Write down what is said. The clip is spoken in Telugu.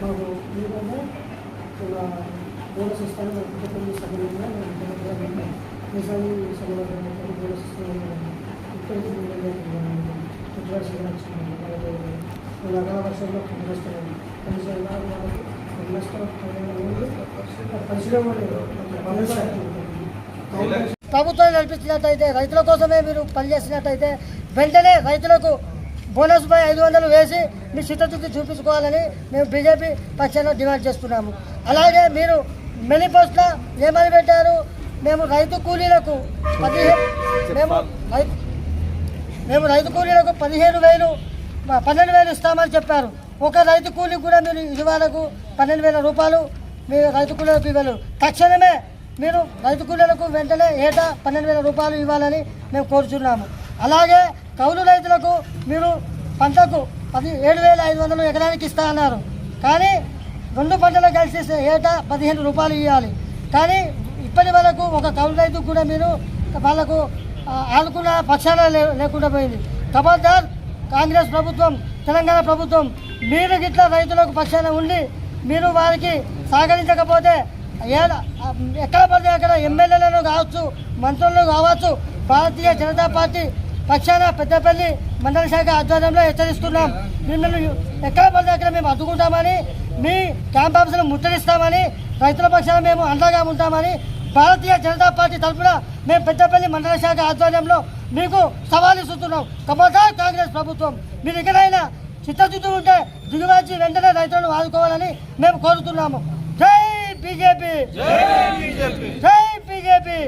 మాకు మీరేమో ఇలా బోనస్ ఇస్తాను మన కుటుంబ సభ్యులుగా నిజాన్ని సభలో బోనస్ ఇస్తున్నాను ఇప్పటికీ మీరు అకాల వర్షంలో పనిచేస్తున్నాను పనిచేయాలి వాళ్ళకి ప్రభుత్వం కల్పించినట్టయితే రైతుల కోసమే మీరు పనిచేసినట్టయితే వెంటనే రైతులకు బోనస్ పై ఐదు వందలు వేసి మీ చిత్తశుద్ధి చూపించుకోవాలని మేము బీజేపీ పక్షాన డిమాండ్ చేస్తున్నాము. అలాగే మీరు మెనీ ఏమని పెట్టారు? మేము రైతు కూలీలకు పదిహేను మేము రైతు మేము రైతు కూలీలకు పదిహేను వేలు పన్నెండు వేలు ఇస్తామని చెప్పారు. ఒక రైతు కూలీ కూడా మీరు ఇదివరకు పన్నెండు వేల రూపాయలు మీరు రైతు కూలీలకు ఇవ్వరు తక్షణమే మీరు రైతు కూలీలకు వెంటనే ఏటా పన్నెండు వేల రూపాయలు ఇవ్వాలని మేము కోరుచున్నాము. అలాగే కౌలు రైతులకు మీరు పంటకు పది ఏడు వేల ఐదు వందలు ఎకరానికి ఇస్తా అన్నారు. కానీ రెండు పంటలు కలిసి ఏటా పదిహేను రూపాయలు ఇవ్వాలి కానీ ఇప్పటి వరకు ఒక కౌలు రైతు కూడా మీరు వాళ్ళకు ఆ, పక్షాన లే- లేకుండా పోయింది. ఖబర్దార్ కాంగ్రెస్ ప్రభుత్వం తెలంగాణ ప్రభుత్వం మీరు గిట్ల రైతులకు పక్షాన ఉండి మీరు వారికి సహకరించకపోతే ఎక్కడ పడితే అక్కడ ఎమ్మెల్యేలను కావచ్చు మంత్రులను కావచ్చు భారతీయ జనతా పార్టీ పక్షాన పెద్దపల్లి మండల శాఖ ఆధ్వర్యంలో హెచ్చరిస్తున్నాం. మిమ్మల్ని ఎక్కడ పడితే అక్కడ మేము అడ్డుకుంటామని మీ క్యాంప్ ఆఫీసులు ముట్టడిస్తామని రైతుల పక్షాన మేము అండగా ఉంటామని భారతీయ జనతా పార్టీ తరఫున మేము పెద్దపల్లి మండల శాఖ ఆధ్వర్యంలో మీకు సవాల్ ఇస్తున్నాం. కమోదార్ కాంగ్రెస్ ప్రభుత్వం మీరు ఎక్కడైనా చిత్తశుద్ధి ఉంటే దిగువచ్చి వెంటనే రైతులను ఆదుకోవాలని మేము కోరుతున్నాము. జై బీజేపీ! జై బీజేపీ!